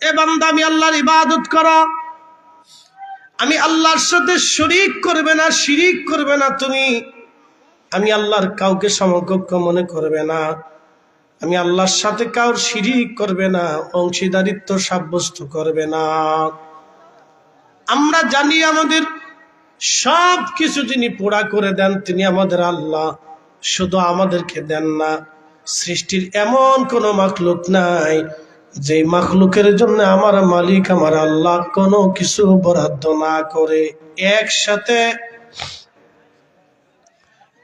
এ বান্দা, আমি আল্লাহর ইবাদত করো। আমি আল্লাহর সাথে শরিক করবে না, শিরিক করবে না তুমি। আমি আল্লাহর কাউকে সমকক্ষ মনে করবে না। আমি আল্লাহর সাথে কাউর শিরিক করবে না, অংশীদারিত্ব সাব্যস্ত করবে না। আমরা জানি আমাদের সব কিছু যিনি পুরা করে দেন, তিনি আমাদের আল্লাহ। শুধু আমাদেরকে দেন না, সৃষ্টির এমন কোনো মাখলুক নাই যে মাখলুকের জন্য আমার মালিক, আমার আল্লাহ কোনো কিছু বরাদ্দ না করে। একসাথে,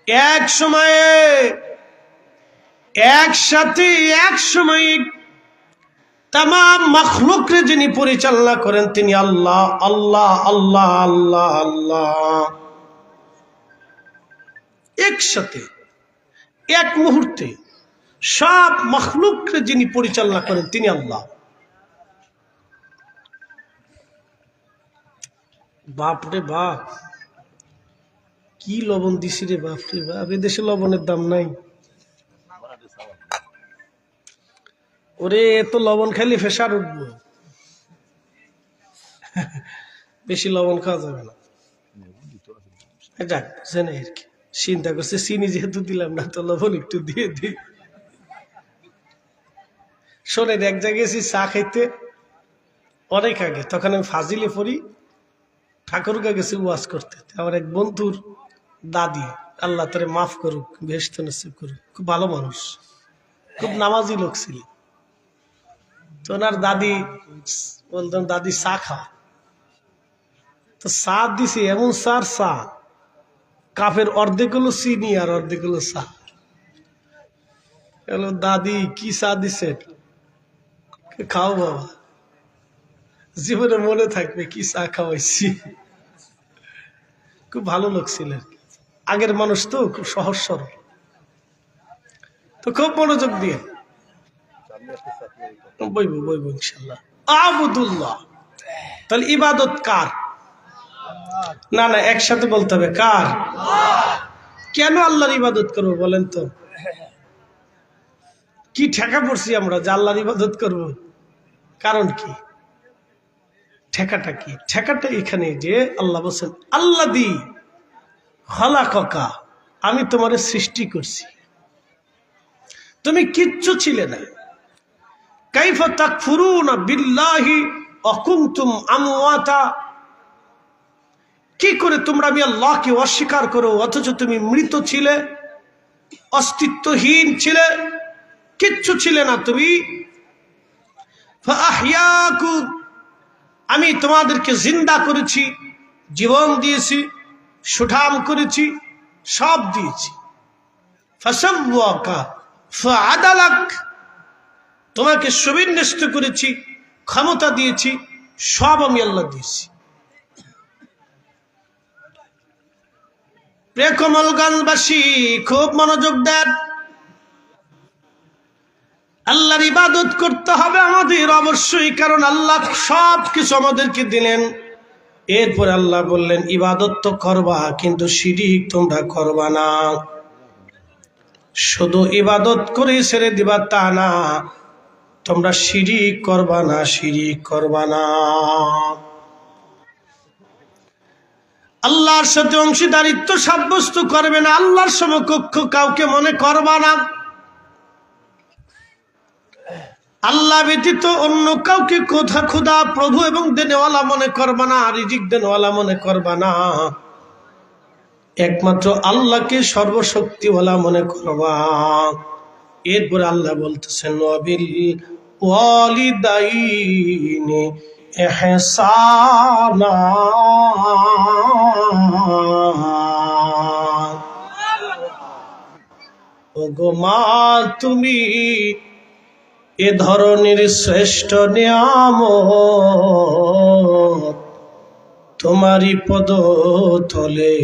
এক সময়ে, একসাথে, এক সময়ে তাম মখলুকরে যিনি পরিচালনা করেন, তিনি আল্লাহ আল্লাহ আল্লাহ আল্লাহ আল্লাহ। একসাথে, এক মুহূর্তে সব মখলুকরে যিনি পরিচালনা করেন, তিনি আল্লাহ। বাপরে বাপ, কি লবণ দিছি রে বাপরে বাপ এদেশে লবণের দাম নাই। ওরে এত লবণ খাইলে ফেসার উঠবো। বেশি লবণ খাওয়া যাবে না। যাক বুঝেন আর কি। চিন্তা করছে, চিনি যেহেতু দিলাম না, তো লবণ একটু দিয়ে দিই। শোনেন, এক জায়গায় গেছি চা খাইতে অনেক আগে, তখন আমি ফাজিলে পড়ি ঠাকুরগা গেছি ওয়াজ করতে। আমার এক বন্ধুর দাদি, আল্লাহ তারে মাফ করুক বেহস্ত নসিব করুক, খুব ভালো মানুষ, খুব নামাজি লোক ছিল। তো ওনার দাদি বলতাম দাদি, চা খা। তো চা দিছি, এমন সার চা, কাপের অর্ধেক হলো চিনি আর অর্ধেক হলো চা দাদি, কি চা দিছে খাও বাবা জীবনে মনে থাকবে কি চা খাওয়াইছি। খুব ভালো লোক ছিলেন। আগের মানুষ তো খুব সহজ সরল। তো খুব মনোযোগ দিয়ে। বইব বইব ইনশাল্লাহ। আবুদুল্লাহ। তাহলে ইবাদত কার? না না, একসাথে বলতে হবে, কার? কেন আল্লাহর ইবাদত করব বলেন তো? কি ঠেকা পড়ছি আমরা যে আল্লাহর ইবাদত করব? কারণ কি? ঠেকাটা কি? ঠেকাটা এখানে যে আল্লাহ বলছেন আল্লাহ দি হলা ককা আমি তোমার সৃষ্টি করছি। তুমি কিচ্ছু ছিলে না। কাইফা তাকফুরুনা বিল্লাহি অকুমতুম আমওয়াতা। কি করে তোমরা আমি আল্লাহকে অস্বীকার করো? অথচ তুমি মৃত ছিলে, অস্তিত্বহীন ছিলে, কিচ্ছু ছিলে না তুমি। আমি তোমাদেরকে জিন্দা করেছি, জীবন দিয়েছি, সুঠাম করেছি, সব দিয়েছি। তোমাকে সুবিন্যস্ত করেছি, ক্ষমতা দিয়েছি, সব আমি আল্লাহ দিয়েছি। প্রেকমলগঞ্জবাসী খুব মনোযোগ দেন। আল্লাহর ইবাদত করতে হবে আমাদের অবশ্যই, কারণ আল্লাহ সব কিছু আমাদেরকে দিলেন। এরপর আল্লাহ বললেন, ইবাদত তো করবা, কিন্তু শিরিক তোমরা করবা না। শুধু ইবাদত করে ছেড়ে দিবা তা না, তোমরা শিরিক করবা না, শিরিক করবা না। আল্লাহর সাথে অংশীদারিত্ব সাব্যস্ত করবে না, আল্লাহর সমকক্ষ কাউকে মনে করবা না। আল্লাহ ব্যতীত অন্য কাউকে কোথা খুদা, প্রভু এবং দেনেওয়ালা মনে করবা না, রিজিক দেনওয়ালা মনে করবা না। একমাত্র আল্লাহকে সর্বশক্তিওয়ালা মনে করবা। এরপর আল্লাহ বলতেছেন নবিল ওয়ালিদাইনি মা, তুমি এ ধরনের শ্রেষ্ঠ নিয়াম তোমারই পদ তলে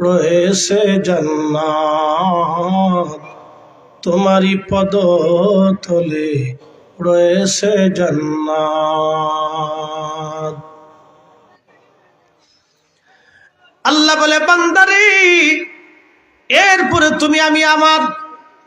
রয়েছে জান্নাত। তোমারই পদ তলে রয়েছে জান্নাত। আল্লাহ বলে, বান্দারি, এরপরে তুমি আমি আমার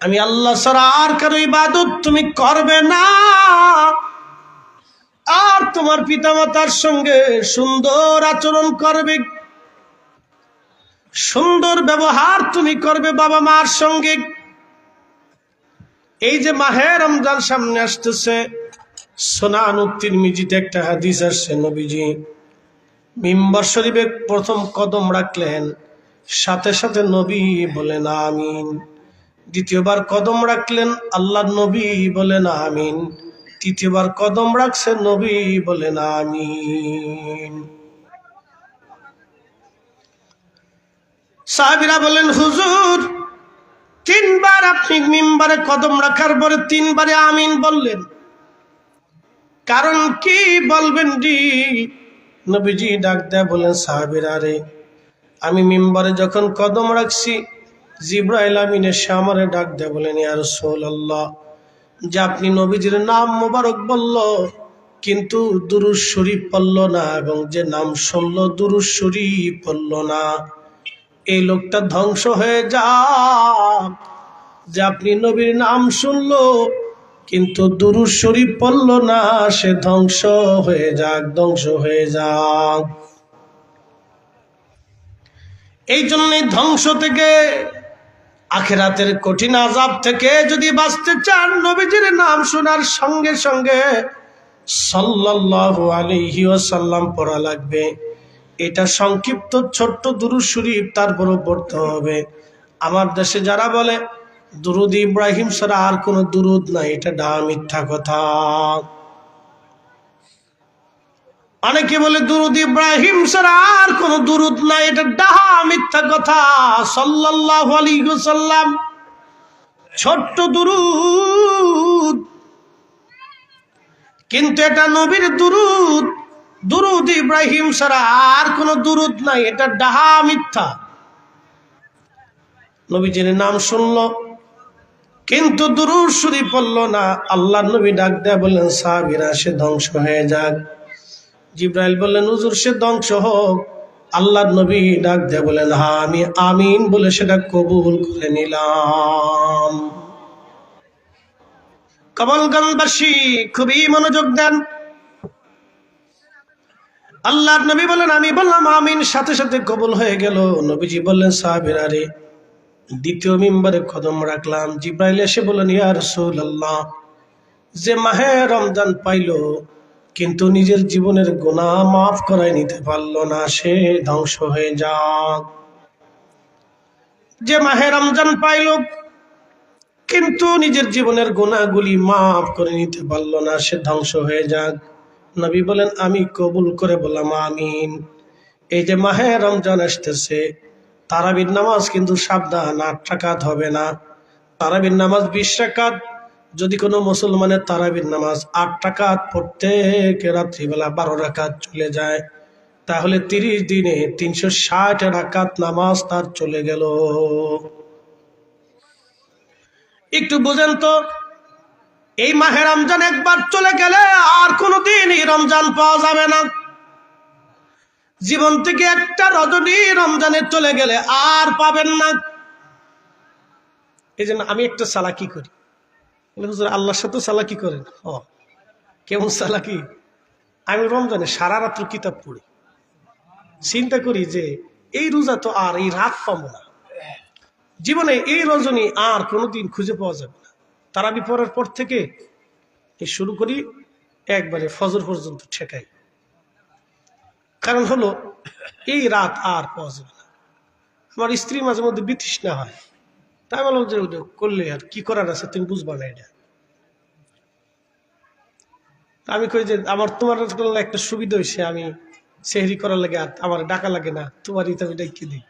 আমি আল্লাহ ছাড়া আর কারও ইবাদত তুমি করবে না। আর তোমার পিতামাতার সঙ্গে সুন্দর আচরণ করবে। সুন্দর ব্যবহার তুমি করবে বাবা মার সঙ্গে। এই যে মাহে রমজান সামনে আসতেছে সোনান তিরমিজিতে একটা হাদিস আসছে নবীজি। মিম্বর শরীফে প্রথম কদম রাখলেন, সাথে সাথে নবী বলেন, আমিন। দ্বিতীয়বার কদম রাখলেন আল্লাহ নবী বলেন আমিন। তৃতীয়বার কদম রাখছে নবী বলেন আমিন। সাহাবিরা বলেন, হুজুর, তিনবার আপনি মিম্বারে কদম রাখার পরে তিনবারে আমিন বললেন। কারণ কি বলবেন জি? নবীজি ডাক দেয় বলেন, সাহাবিরা রে, আমি মিম্বারে যখন কদম রাখছি জিব্রাইল আমিন এসে আমারে ডাক দেয় বলেন সোল আল্লাহ যে আপনি নবীজির নাম মোবারক বলল, কিন্তু দুরুজ শরীফ পড়ল না এবং যে নাম শুনল দুরুজ শরীফ পড়ল না। এই লোকটা ধ্বংস হয়ে যাক। যে আপনি নবীর নাম শুনল, কিন্তু দুরুজ শরীফ পড়ল না, সে ধ্বংস হয়ে যাক, ধ্বংস হয়ে যাক। এই জন্যই ধ্বংস থেকে আখেরাতের কঠিন আজাব থেকে যদি বাঁচতে চান, নবীজির নাম শোনার সঙ্গে সঙ্গে সাল্লাল্লাহু আলাইহি ওয়াসাল্লাম পড়া লাগবে। এটা সংক্ষিপ্ত ছোট্ট দুরুদ শরীফ, তারপরও পড়তে হবে। আমার দেশে যারা বলে, দুরুদ ইব্রাহিম ছাড়া আর কোনো দুরুদ নাই, এটা ডা মিথ্যা কথা। অনেকে বলে, দুরুদ ইব্রাহিম ছাড়া আর কোন দুরুদ নাই। এটা ডাহা, মিথ্যা কথা। সাল্লাল্লাহু আলাইহি ওয়াসাল্লাম, ছোট্ট দুরুদ। কিন্তু এটা নবীর দুরুদ। দুরুদ ইব্রাহিম ছাড়া আর কোন দুরুদ নাই। এটা ডাহা, মিথ্যা। নবীজির নাম শুনলো, কিন্তু দুরুদ শুরি পড়ল না। আল্লাহ নবী ডাক দেয় বললেন, সাহাবিরা সে ধ্বংস হয়ে যাক। জিব্রাইল বললেন, হুজুর, সে ধ্বংস হোক। আল্লাহ নবী ডাক দেয় বলেন হা, আমি আমিন বলে সেটা কবুল করে নিলাম। কমলগঞ্জবাসী খুবই মনোযোগ দেন। আল্লাহর নবী বলেন আমি বললাম আমিন, সাথে সাথে কবুল হয়ে গেল। নবীজি বললেন, সাহাবিরা রে, দ্বিতীয় মেম্বারে কদম রাখলাম। জিব্রাইল এসে বললেন, ইয়া রাসূলুল্লাহ, যে মাহে রমজান পাইলো কিন্তু নিজের জীবনের গুণা মাফ করাই নিতে পারল না, সে ধ্বংস হয়ে যাক। যে মাহে রমজান পাইল, কিন্তু নিজের জীবনের গুণাগুলি মাফ করে নিতে পারল না, সে ধ্বংস হয়ে যাক। নবী বলেন, আমি কবুল করে বললাম, আমিন। এই যে মাহে রমজান আসতেছে, তারাবির নামাজ কিন্তু সাবধান, আট টাকাত হবে না। তারাবির নামাজ বিশ টাকাত যদি কোনো মুসলমানের তারাবির নামাজ আট টাকাত প্রত্যেক রাত্রিবেলা বারো রাকাত চলে যায়, তাহলে তিরিশ দিনে তিনশো ষাট রাকাত নামাজ তার চলে গেল। একটু বুঝেন তো, এই মাহে রমজান একবার চলে গেলে আর কোনোদিন এই রমজান পাওয়া যাবে না। জীবন থেকে একটা রজনী রমজানে চলে গেলে আর পাবেন না। এই আমি একটা সালাকি করি। আল্লাহর সাথে সালাকি করেন। ও, কেমন সালাকি আমি রমজানে সারা রাত্র কিতাব পড়ি। চিন্তা করি যে, এই রোজা তো আর এই রাত পাবো না। জীবনে এই রজনী আর কোনোদিন খুঁজে পাওয়া যাবে না। তারাবি পড়ার পর থেকে শুরু করি, একবারে ফজর পর্যন্ত ঠেকাই। কারণ হলো, এই রাত আর পাওয়া যাবে না। আমার স্ত্রী মাঝে মধ্যে বিতৃষ্ণা হয়। তাই বললাম যে করলে আর কি করার আছে তুমি বুঝবা না এটা। আমি কই যে আমার তোমার একটা সুবিধা হয়েছে আমি সেহরি করার লাগে আর আমার ডাকা লাগে না তোমারই তো আমি ডাকি দিই।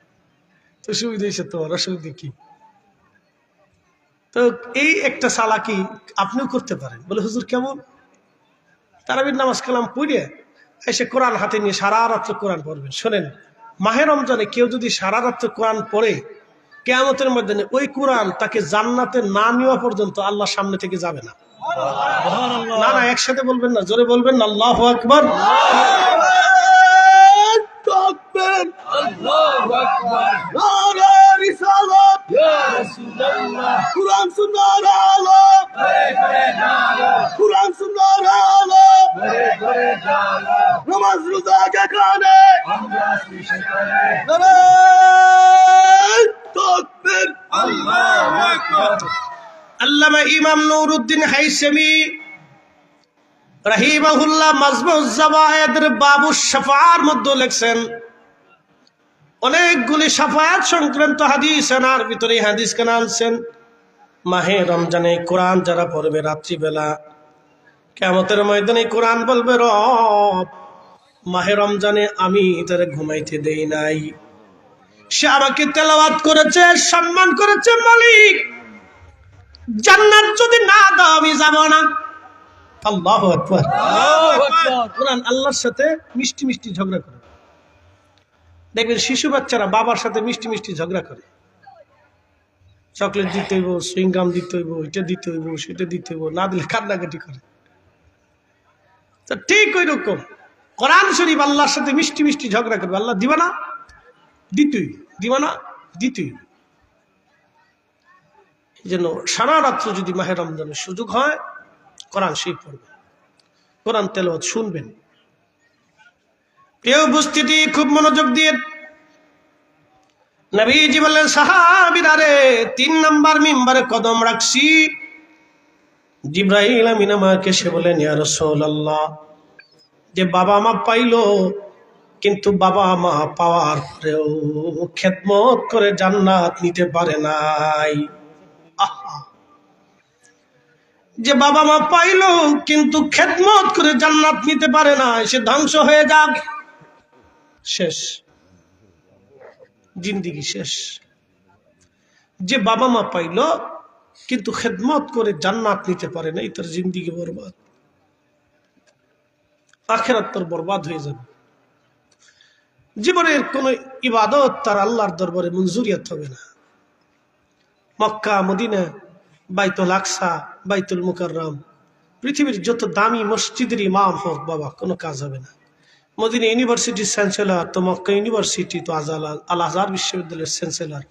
তো সুবিধা হয়েছে তোমার, অসুবিধা কি? তো এই একটা সালাকি আপনিও করতে পারেন? বলে, হুজুর, কেমন? তারাবির নামাজ কালাম পড়ে এসে কোরআন হাতে নিয়ে সারা রাত্র কোরআন পড়বেন। শোনেন মাহের রমজানে কেউ যদি সারা রাত্র কোরআন পড়ে কেয়ামতের মধ্যে ওই কোরআন তাকে জান্নাতে না নেওয়া পর্যন্ত আল্লাহ সামনে থেকে যাবে না। না না একসাথে বলবেন না জোরে বলবেন না আল্লাহ আকবর। কোরআন সুন্দর আলো কোরআন সুন্দর আলো নামাজ রোজা কাকানে আল্লামা ইমাম নুরুদ্দিন হাইসেমি রাহিমাহুল্লাহ মাজমুজ জাওয়ায়েদের বাবু শাফার মধ্যে লেখছেন, অনেকগুলি সাফায়াত সংক্রান্ত হাদিস আনার ভিতরে হাদিস কেন আনছেন? মাহে রমজানে কোরআন যারা পড়বে রাত্রিবেলা কেমতের ময়দানে কোরআন বলবে, রব, মাহে রমজানে আমি তারা ঘুমাইতে দেই নাই। সে আমাকে তেলাওয়াত করেছে সম্মান করেছে মালিক। জান্নাত যদি না দাও আমি যাব না। আল্লাহ আকবার। কোরআন আল্লাহর সাথে মিষ্টি মিষ্টি ঝগড়া করে। দেখবেন শিশু বাচ্চারা বাবার সাথে মিষ্টি মিষ্টি ঝগড়া করে। চকলেট দিতে হইব সুইংগাম দিতে হইব এটা দিতে হইব সেটা দিতে হইব না দিলে কান্নাকাটি করে। তো ঠিক ওই রকম কোরআন শরীফ আল্লাহর সাথে মিষ্টি মিষ্টি ঝগড়া করবে। আল্লাহ দিবা না? দিতুই দিবা না দিতুই এই জন্য সারা রাত্র যদি মাহে রমজানের সুযোগ হয়, কোরআন শরীফ পড়বেন। কোরআন তেলাওয়াত শুনবেন। প্রিয় উপস্থিতি, খুব মনোযোগ দিয়ে নবীজি বললেন, সাহাবিরা রে, তিন নাম্বার মিম্বারে কদম রাখছি। জিব্রাহিল আমিন আমাকে সে বলেন ইয়া রাসূলুল্লাহ, যে বাবা মা পাইলো কিন্তু বাবা মা পাওয়ার পরেও খেদমত করে জান্নাত নিতে পারে নাই। যে বাবা মা পাইলো, কিন্তু খেদমত করে জান্নাত নিতে পারে না সে ধ্বংস হয়ে যাক। শেষ। জিন্দিগি শেষ। যে বাবা মা পাইল, কিন্তু খেদমত করে জান্নাত নিতে পারে না তার জিন্দিগি বরবাদ। আখেরাত তোর বরবাদ হয়ে যাবে। জীবনের কোন ইবাদত তার আল্লাহর দরবারে মঞ্জুরিয়াত হবে না। মক্কা, মদিনা, বাইতুল আকসা, বাইতুল মুকাররম, পৃথিবীর যত দামি মসজিদের ইমাম হোক বাবা, কোনো কাজ হবে না। মদিনা ইউনিভার্সিটির চ্যান্সেলর, তো মক্কা ইউনিভার্সিটি তো আজাল আল আজহার বিশ্ববিদ্যালয়ের চ্যান্সেলর।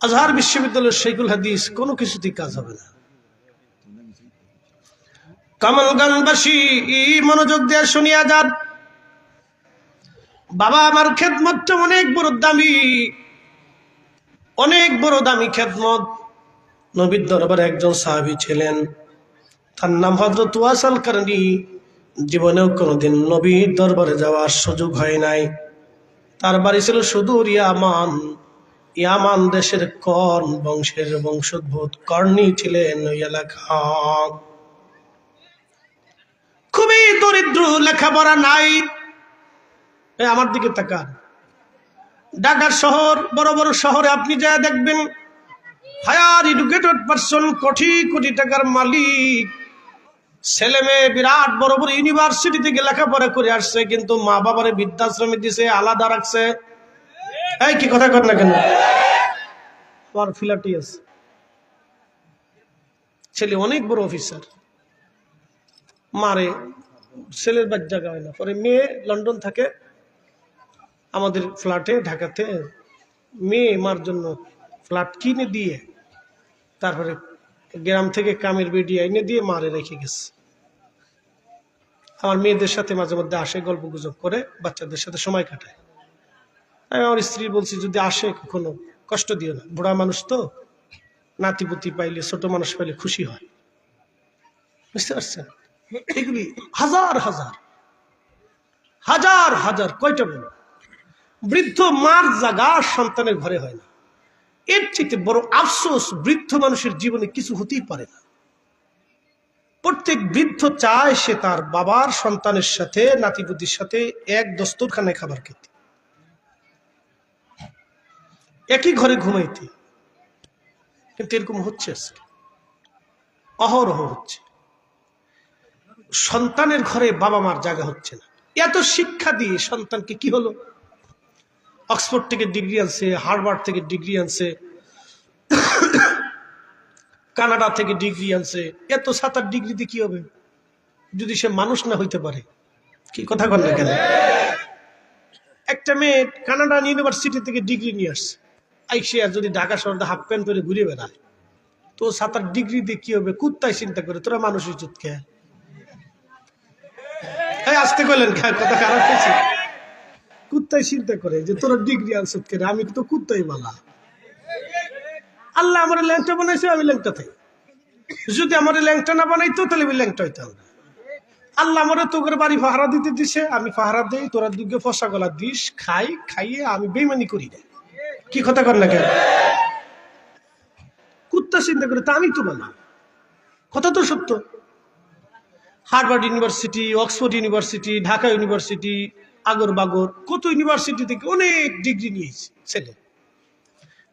আজহার বিশ্ববিদ্যালয়ের শেখুল হাদিস, কোনো কিছুতেই কাজ হবে না। কামালগঞ্জবাসী মনোযোগ দিয়ে শুনিয়া যান। বাবা, আমার খেদমতটা অনেক বড় দামি। অনেক বড় দামি খেদমত। নবীর দরবারে একজন সাহাবি ছিলেন। তার নাম হজরত ওয়াসাল কারণী জীবনেও কোনোদিন নবীর দরবারে যাওয়ার সুযোগ হয় নাই। তার বাড়ি ছিল সুদূর ইয়ামান। ইয়ামান দেশের কর্ণ বংশের বংশোদ্ভূত কর্ণী ছিলেন ওই এলাকা। খুবই দরিদ্র লেখাপড়া নাই। এই আমার দিকে তাকান। ঢাকার শহর, বড় বড় শহরে আপনি যা দেখবেন, higher educated person crore crore টাকার মালিক। ছেলে মেয়ে বিরাট বড় বড় ইউনিভার্সিটি থেকে লেখাপড়া করে আসছে, কিন্তু মা বাবারে বৃদ্ধাশ্রমে দিছে, আলাদা রাখছে। এই, কি কথা কর না কেন? আমার ফিলাটি আছে। ছেলে অনেক বড় অফিসার। মারে, ছেলের জায়গা হয় না। পরে মেয়ে লন্ডন থাকে আমাদের ফ্ল্যাটে ঢাকাতে মেয়ে মার জন্য ফ্ল্যাট কিনে দিয়ে তারপরে গ্রাম থেকে কামের বেডি এনে দিয়ে মারে রেখে গেছে। আমার মেয়েদের সাথে মাঝে মধ্যে আসে, গল্প গুজব করে, বাচ্চাদের সাথে সময় কাটায়। আমি আমার স্ত্রী বলছি, যদি আসে, কখনো কষ্ট দিও না। বুড়া মানুষ তো, নাতিপুতি পাইলে, ছোট মানুষ পাইলে খুশি হয়। বুঝতে পারছেন? এগুলি হাজার হাজার হাজার হাজার কয়টা বলো? বৃদ্ধ মার জাগা সন্তানের ঘরে হয় না। এর চেয়ে বড় আফসোস বৃদ্ধ মানুষের জীবনে কিছু হতেই পারে না। প্রত্যেক বৃদ্ধ চায় সে তার বাবার সন্তানের সাথে, নাতিপুতির সাথে এক দস্তরখানে খাবার খেতে। একই ঘরে ঘুমাইতে। কিন্তু এরকম হচ্ছে আজকে। অহরহ হচ্ছে। সন্তানের ঘরে বাবা মার জায়গা হচ্ছে না। এত শিক্ষা দিয়ে সন্তানকে কি হলো? অক্সফোর্ড থেকে ডিগ্রি আনছে, হার্ভার্ড থেকে ডিগ্রি আনছে, কানাডা থেকে ডিগ্রি আনছে। এত সাত আট ডিগ্রিতে কি হবে? যদি সে মানুষ না হইতে পারে, কি কথা কন না কেন? একটা মেয়ে কানাডা ইউনিভার্সিটি থেকে ডিগ্রি নিয়ে আসছে। আইসে আর যদি ঢাকা শহরে হাফ প্যান্ট পরে ঘুরে বেড়ায়, তো সাত আট ডিগ্রি দিয়ে কি হবে? কুত্তায় চিন্তা করে, তোরা মানুষের এই আসতে কইলেন খা কথা খারাপ হয়েছে কুত্তাই চিন্তা করে যে তোরা ডিগ্রি আনসত করে আমি তো কুত্তাই বালা আল্লাহ আমার ল্যাংটা বানাইছে, আমি ল্যাংটা থাকি। যদি আমার ল্যাংটা না বানাইতো, তাহলে আমি ল্যাংটা হইতাম না। আল্লাহ আমার তোকে বাড়ি পাহারা দিতে দিছে, আমি পাহারা দেই, তোরা দুগে ফসা গলা দিস, খাই, খাইয়ে আমি বেমানি করি না। কি কথা কর না কেন? কুত্তা চিন্তা করে, তা আমি তো বানা কথা তো সত্য। Harvard University, Oxford University, Dhaka University আগর বাগর কত ইউনিভার্সিটি থেকে অনেক ডিগ্রি নিয়েছে ছেলে।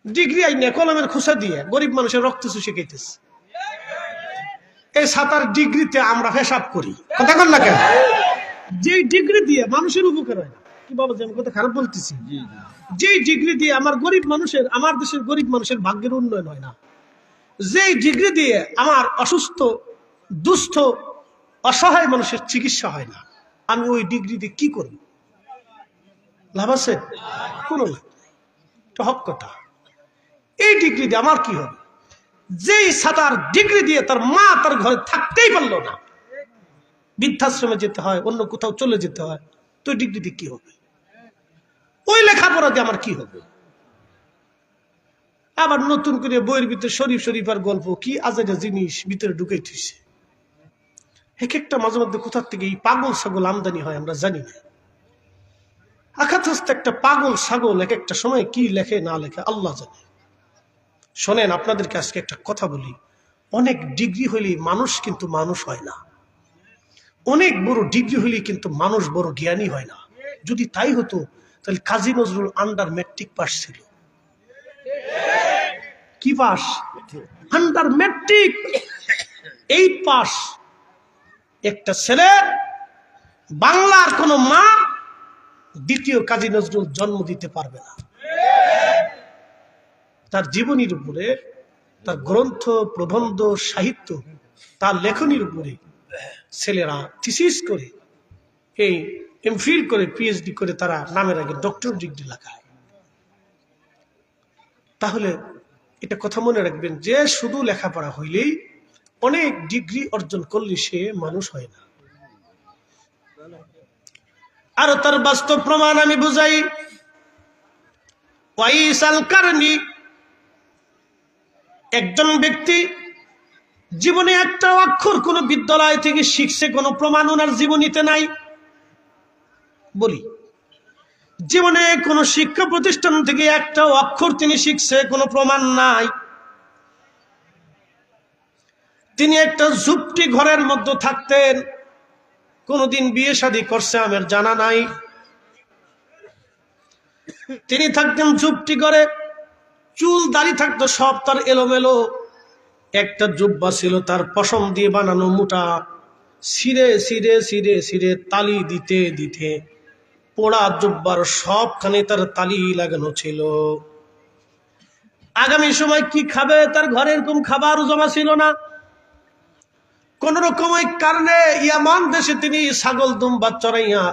ডিগ্রি আইনে কলমের খোসা দিয়ে গরিব মানুষের রক্ত চুষে খাইতেছে। এই সাতার ডিগ্রিতে আমরা পেশাব করি। কথা কর না কেন? যে ডিগ্রি দিয়ে মানুষের উপকার হয় না কি বাবা আমি কথা খারাপ বলতেছি? যে ডিগ্রি দিয়ে আমার গরিব মানুষের আমার দেশের গরিব মানুষের ভাগ্যের উন্নয়ন হয় না। যে ডিগ্রি দিয়ে আমার অসুস্থ দুস্থ অসহায় মানুষের চিকিৎসা হয় না আমি ওই ডিগ্রি দিয়ে কি করব? লাভ আছে? কোনো লাভ নেই। হক কথা। এই ডিগ্রি দিয়ে আমার কি হবে? যেই সাঁতার ডিগ্রি দিয়ে তার মা তার ঘরে থাকতেই পারল না, বৃদ্ধাশ্রমে যেতে হয়, অন্য কোথাও চলে যেতে হয়, তো ডিগ্রি দিয়ে কি হবে? ওই লেখাপড়া দিয়ে আমার কি হবে? আবার নতুন করে বইয়ের ভিতরে শরীফ শরীফার গল্প, কি আজাইরা জিনিস ভিতরে ঢুকাই থুইছে এক একটা মাঝে মধ্যে কোথার থেকে এই পাগল ছাগল আমদানি হয় আমরা জানি না। আঘাত হস্তে একটা পাগল ছাগল এক একটা সময় কি লেখে, না লেখে, আল্লাহ জানে। শোনেন, আপনাদেরকে আজকে একটা কথা বলি। অনেক ডিগ্রি হইলে মানুষ কিন্তু মানুষ হয় না। অনেক বড় ডিগ্রি হইলে কিন্তু মানুষ বড় জ্ঞানী হয় না। যদি তাই হতো, তাহলে Kazi Nazrul under matric pass ছিল। কি pass under matric. Eight pass একটা ছেলে বাংলার কোন মা দ্বিতীয় কাজী নজরুল জন্ম দিতে পারবে না। তার জীবনীর উপরে, তার গ্রন্থ, প্রবন্ধ, সাহিত্য, তার লেখনীর উপরে ছেলেরা থিসিস করে, এই এমফিল করে পিএইচডি করে তারা নামের আগে ডক্টর ডিগ্রি লাগায় তাহলে এটা কথা মনে রাখবেন, যে শুধু লেখাপড়া হইলেই অনেক ডিগ্রি অর্জন করলে সে মানুষ হয় না। আরও তার বাস্তব প্রমাণ আমি বুঝাই। ওয়াইসাল কারণী, একজন ব্যক্তি জীবনে একটা অক্ষর কোনো বিদ্যালয় থেকে শিখছে, কোনো প্রমাণ ওনার জীবনীতে নাই। বলি, জীবনে কোনো শিক্ষা প্রতিষ্ঠান থেকে একটা অক্ষর তিনি শিখছে, কোনো প্রমাণ নাই। তিনি একটা ঝুপটি ঘরের মধ্যে থাকতেন কোনোদিন বিয়ে শাদী করছে আমার জানা নাই। তিনি থাকতেন ঝুপটি করে, চুল দাড়ি থাকতো, সব তার এলোমেলো। একটা জুব্বা ছিল, তার পশম দিয়ে বানানো মোটা। সিরে সিরে সিরে সিরে তালি দিতে দিতে পোড়া জুব্বার সবখানে তার তালি লাগানো ছিল। আগামী সময় কি খাবে? তার ঘরে এরকম খাবার জমা ছিল না। কোন রকম ওই কারণে ইয়ামান দেশে তিনি ছাগল দুম্বা চড়াইয়া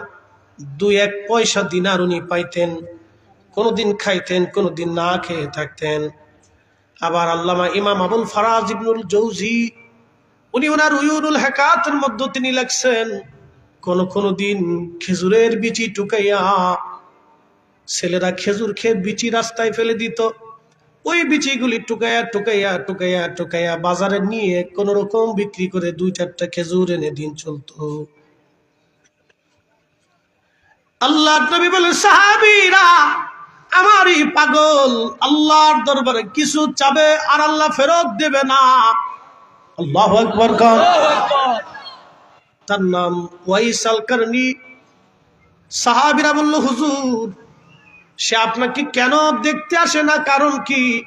দুই এক পয়সা দিনার উনি পাইতেন, কোনোদিন খাইতেন, কোনোদিন না খেয়ে থাকতেন। আবার আল্লামা ইমাম আবুল ফারাজ ইবনুল জৌজি, উনি ওনার উয়ুরুল হেকাতের মধ্যে তিনি লেখছেন, কোন কোনো দিন খেজুরের বিচি টুকাইয়া ছেলেরা খেজুর খেয়ে বিচি রাস্তায় ফেলে দিত। ওই বিচিগুলি টুকাইয়া টুকাইয়া টুকাইয়া টুকাইয়া বাজারে নিয়ে কোন রকম বিক্রি করে দুই চারটা খেজুর এনে দিন চলতো। আল্লাহ নবী বলে সাহাবীরা, আমারই পাগল, আল্লাহর দরবারে কিছু চাবে আর আল্লাহ ফেরত দেবে না। আল্লাহ আকবর তার নাম ওয়াইসাল কারণী সাহাবিরা বলল, হুজুর সে আপনাকে কেন দেখতে আসে না? কারণ কি?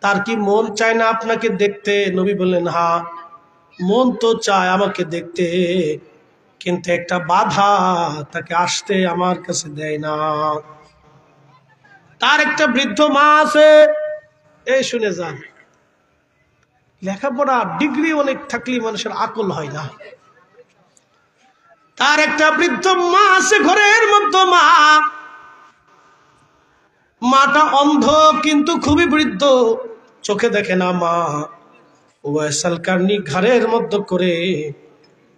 তার কি মন চায় না আপনাকে দেখতে? নবী বললেন, হা, মন তো চায় আমাকে দেখতে, কিন্তু একটা বাধা তাকে আসতে আমার কাছে দেয় না। তার একটা বৃদ্ধ মা আছে। এই শুনে যান। লেখাপড়া, ডিগ্রি অনেক থাকলে মানুষের আকল হয় না। তার একটা বৃদ্ধ মা আছে ঘরের মধ্যে মা। মাটা অন্ধ, কিন্তু খুবই বৃদ্ধ। চোখে দেখে না মা। ওয়াইসাল কার্নি ঘরের মধ্যে করে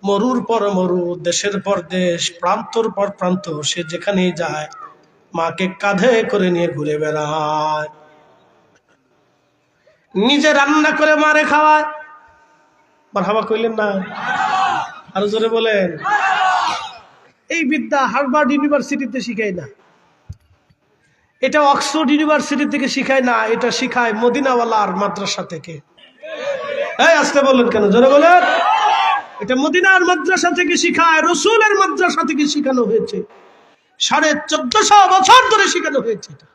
মরুর পর মরু, দেশের পর দেশ, প্রান্তর পর প্রান্ত, সে যেখানেই যায়, মাকে কাঁধে করে নিয়ে ঘুরে বেড়ায়। নিজে রান্না করে মারে খাওয়ায়। মারহাবা কইলেন না? আরও জোরে বলেন। এই বিদ্যা হার্ভার্ড ইউনিভার্সিটিতে শিখায় না। এটা অক্সফোর্ড ইউনিভার্সিটি থেকে শিখায়, না, এটা শিখায় মদিনাওয়ালার মাদ্রাসা থেকে। এই, আসতে বললেন কেন? জোরে বলেন। এটা মদিনার মাদ্রাসা থেকে শিখায়, রসুলের মাদ্রাসা থেকে শিখানো হয়েছে। সাড়ে চোদ্দশো বছর ধরে শিখানো হয়েছে এটা।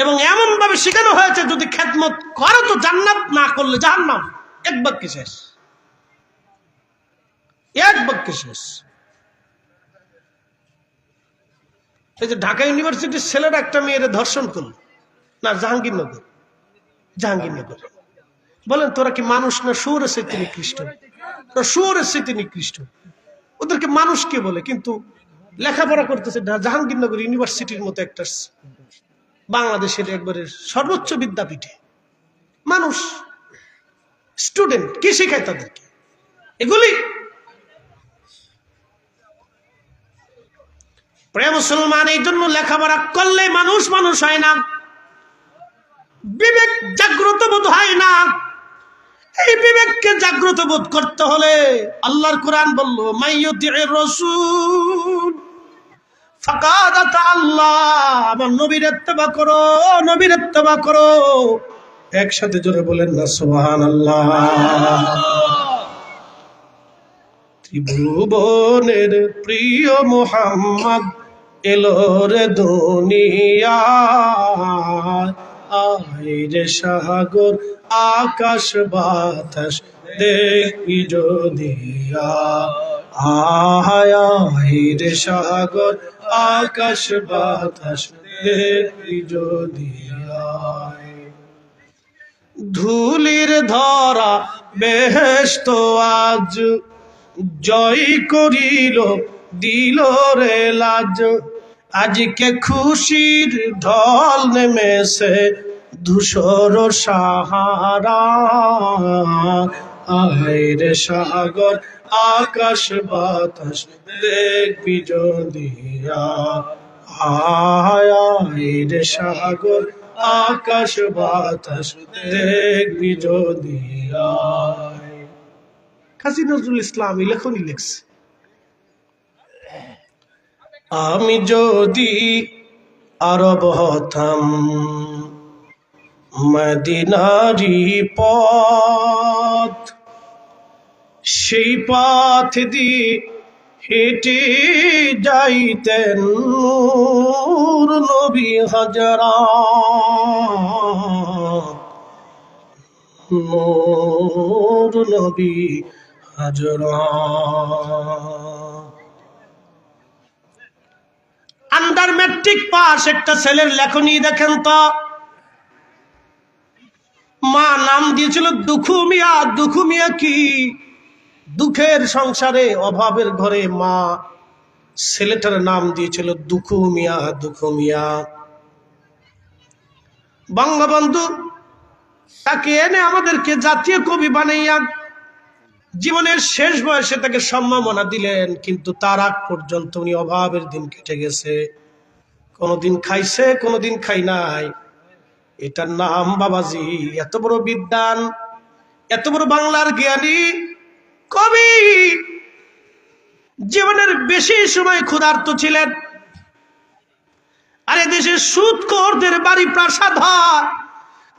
এবং এমন ভাবে শেখানো হয়েছে যদি খেদমত করো তো জান্নাত না করলে জাহান্নাম। এক বাক্যে শেষ। এক বাক্যে শেষ। এই যে ঢাকা ইউনিভার্সিটির ছেলেরা একটা মেয়ের ধর্ষণ করল। না, জাহাঙ্গীরনগর। জাহাঙ্গীরনগর। বলেন, তোরা কি মানুষ না সুর এসেছে নিকৃষ্ট তোরা সুর এসেছে নিকৃষ্ট ওদেরকে মানুষ কে বলে? কিন্তু লেখাপড়া করতেছে জাহাঙ্গীরনগর ইউনিভার্সিটির মতো একটা বাংলাদেশের একবারে সর্বোচ্চ বিদ্যাপীঠে। মানুষ, স্টুডেন্ট, কি শেখায় তাদেরকে? এগুলি প্রিয় মুসলমান, এই জন্য লেখাপড়া করলে মানুষ মানুষ হয় না। বিবেক জাগ্রত বোধ হয় না। এই বিবেককে জাগ্রত বোধ করতে হলে আল্লাহর কোরআন বলল রসুল আল্লাহ। করো করো। একসাথে জোরে বলেন না, সুবহানাল্লাহ। ত্রিভুবনের প্রিয় মোহাম্মদ এলো রে দুনিয়া। আইরে সাগর, আকাশ বাতাস দেখবি যদি। আইরে সাগর, আকাশ বাতাস দেখবি যদি। ধুলির ধরা বেহেস্ত আজ, জয় করিল, দিল রে লাজ। আজকে খুশির ঢল নেমেছে ধূসর সাহারা। আয়ের সাগর, আকাশ বাতাস দেখবি যদি আয়ের সাগর, আকাশ বাতাস দেখবি যদি কাজী নজরুল ইসলাম লেখনই লিখছে। আমি যদি আরব হতাম মদিনারি পথ, সেই পথ দিয়ে হেঁটে যাইতেন নূর নবী হাজরা। নূর নবী হাজরা। আন্ডার ম্যাট্রিক পাস একটা ছেলের লেখনী দেখেন তো। মা নাম দিয়েছিল দুখু মিয়া দুখু মিয়া কি? দুঃখের সংসারে, অভাবের ঘরে মা। ছেলেটার নাম দিয়েছিল দুখু মিয়া দুখু মিয়া বঙ্গবন্ধু, তাকে এনে আমাদেরকে জাতীয় কবি বানাইয়া জীবনের শেষ বয়সে তাকে সম্মাননা দিলেন, কিন্তু তার আগ পর্যন্ত উনি অভাবের দিন কেটে গেছে। কোনোদিন খাইছে, কোনোদিন খাই নাই। এটার নাম বাবাজি, এত বড় বিদ্যান এত বড় বাংলার জ্ঞানী, কবি। জীবনের বেশি সময় ক্ষুধার্ত ছিলেন। আরে দেশের সুদখোরদের বাড়ি প্রাসাদ হয়,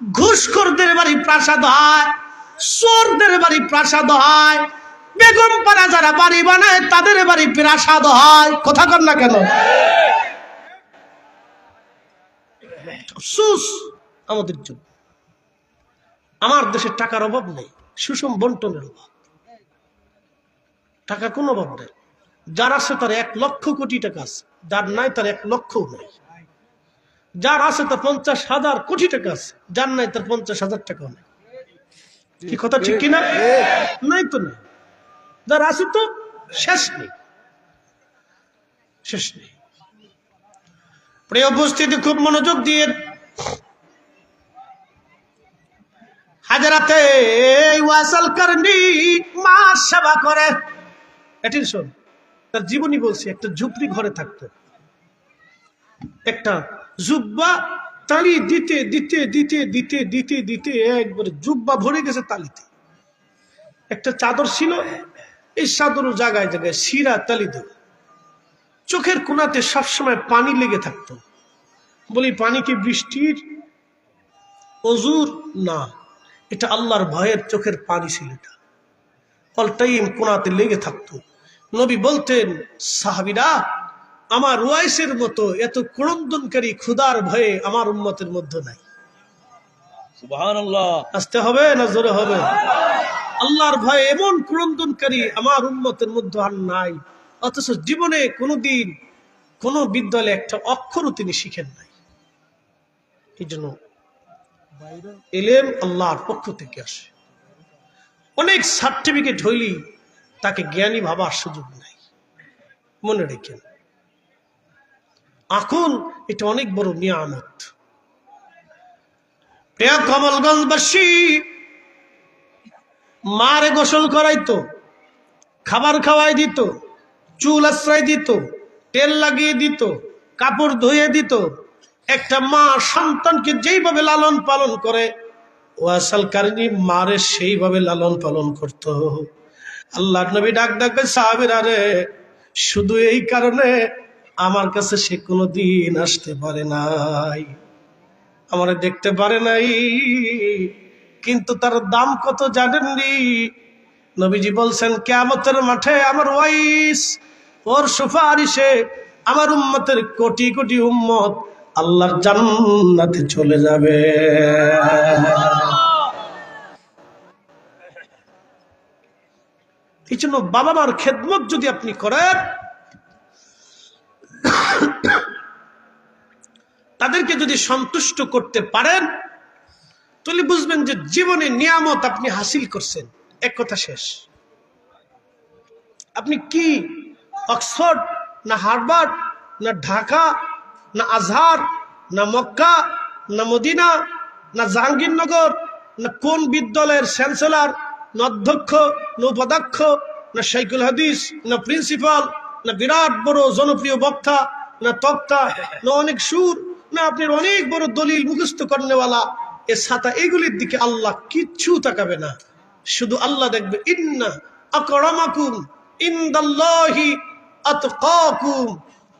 ঘুষখোরদের বাড়ি প্রাসাদ হয়, চোরদের বাড়ি প্রাসাদ হয় বেগম পাড়া যারা বাড়ি বানায়, তাদের বাড়ি প্রাসাদ হয়। কথা কর না কেন? সুস আমাদের জন্য। আমার দেশের টাকার অভাব নেই, সুষম বন্টনের অভাব। টাকা কোনো অভাব নেই। যার আছে তার এক লক্ষ কোটি টাকা আছে, যার নাই তার এক লক্ষও নাই। যার আছে তার পঞ্চাশ হাজার কোটি টাকা আছে, যার নাই তার পঞ্চাশ হাজার টাকাও নেই। কি কথা ঠিক কিনা? নাই তো নেই। যার আছে তো শেষ নেই। শেষ নেই। প্রিয় উপস্থিতি, খুব মনোযোগ দিয়ে হাজারাতে ওয়াসাল করনি মা সেবা করে। এটি শোন, তার জীবনী বলছি, একটা ঝুপড়ি ঘরে থাকতো। একটা জুব্বা তালি দিতে দিতে দিতে দিতে দিতে দিতে, একবারে জুব্বা ভরে গেছে তালিতে। একটা চাদর ছিল, এই চাদর জায়গায় জায়গায় শিরা তালি দেব চোখের কোনাতে সবসময় পানি লেগে থাকতো। বলি পানি কি বৃষ্টির? অজুর? না এটা আল্লাহর ভয়ের চোখের পানি ছিল এটা। অল টাইম কোনাতে লেগে থাকতো। নবী বলতেন সাহাবিরা আমার ওয়াইসের মতো এত ক্রন্দনকারী ক্ষুদার ভয়ে আমার উন্মতের মধ্যে নাই। আসতে হবে না জোরে হবে? আল্লাহর ভয়ে এমন ক্রন্দনকারী আমার উন্মতের মধ্যে আর নাই। অথচ জীবনে কোনোদিন কোন বিদ্যালয়ে একটা অক্ষরও তিনি শিখেন নাই। এই জন্য এলেম আল্লাহর পক্ষ থেকে আসে। অনেক সার্টিফিকেট হইলেই তাকে জ্ঞানী ভাবার সুযোগ নাই। মনে রেখেন, এখন এটা অনেক বড় নিয়ামত। প্রিয় কমলগঞ্জবাসী, মারে গোসল করাইতো, খাবার খাওয়াই দিত। চুল আশ্রয় দিত, তেল লাগিয়ে দিত, কাপড় ধুয়ে দিত। একটা মা সন্তানকে যেইভাবে লালন পালন করে ওয়াসাল কারিনী মারে সেইভাবে লালন পালন করত। আল্লাহ নবী ডাক ডাকে সাহাবির আরে শুধু এই কারণে আমার কাছে সে কোনো দিন আসতে পারে নাই। আমারে দেখতে পারে নাই, কিন্তু তার দাম কত জানেননি? নবীজি বলছেন কেমতের মাঠে আমার ওয়াইস ওর সুপারিশে আমার উম্মতের কোটি কোটি উম্মত আল্লাহর জান্নাতে চলে যাবে। এই জন্য বাবা মার খেদমত যদি আপনি করেন, তাদেরকে যদি সন্তুষ্ট করতে পারেন, তাহলে বুঝবেন যে জীবনে নিয়ামত আপনি হাসিল করছেন। এক কথা শেষ। আপনি কি অক্সফোর্ড, না হার্ভার্ড, না ঢাকা, না আজহার, না মক্কা, না মদিনা, না জাহাঙ্গীরনগর, না কোন বিদ্যালয়ের চ্যান্সেলর, না অধ্যক্ষ, না উপাধ্যক্ষ, না শাইকুল হাদিস, না প্রিন্সিপাল, না বিরাট বড় জনপ্রিয় বক্তা, না তক্তা, না অনেক সুর, না আপনার অনেক বড় দলিল মুখস্থ করেওয়ালা এ ছাতা এগুলির দিকে আল্লাহ কিচ্ছু তাকাবে না। শুধু আল্লাহ দেখবে, ইন্না আকরামাকুম ইনদাল্লাহি আতকাকুম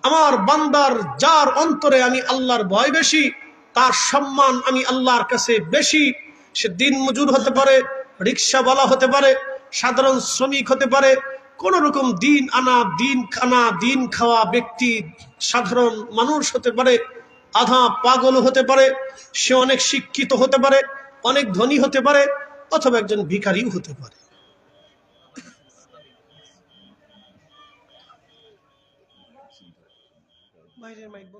আমার বান্দার যার অন্তরে আমি আল্লাহর ভয় বেশি, তার সম্মান আমি আল্লাহর কাছে বেশি। সে দিন মজুর হতে পারে রিক্সাওয়ালা হতে পারে, সাধারণ শ্রমিক হতে পারে, কোন রকম দিন আনা, দিন খানা, দিন খাওয়া ব্যক্তি সাধারণ মানুষ হতে পারে, আধা পাগল হতে পারে, সে অনেক শিক্ষিত হতে পারে, অনেক ধনী হতে পারে, অথবা একজন ভিখারিও হতে পারে। বাইরের মাইক বন্ধ করে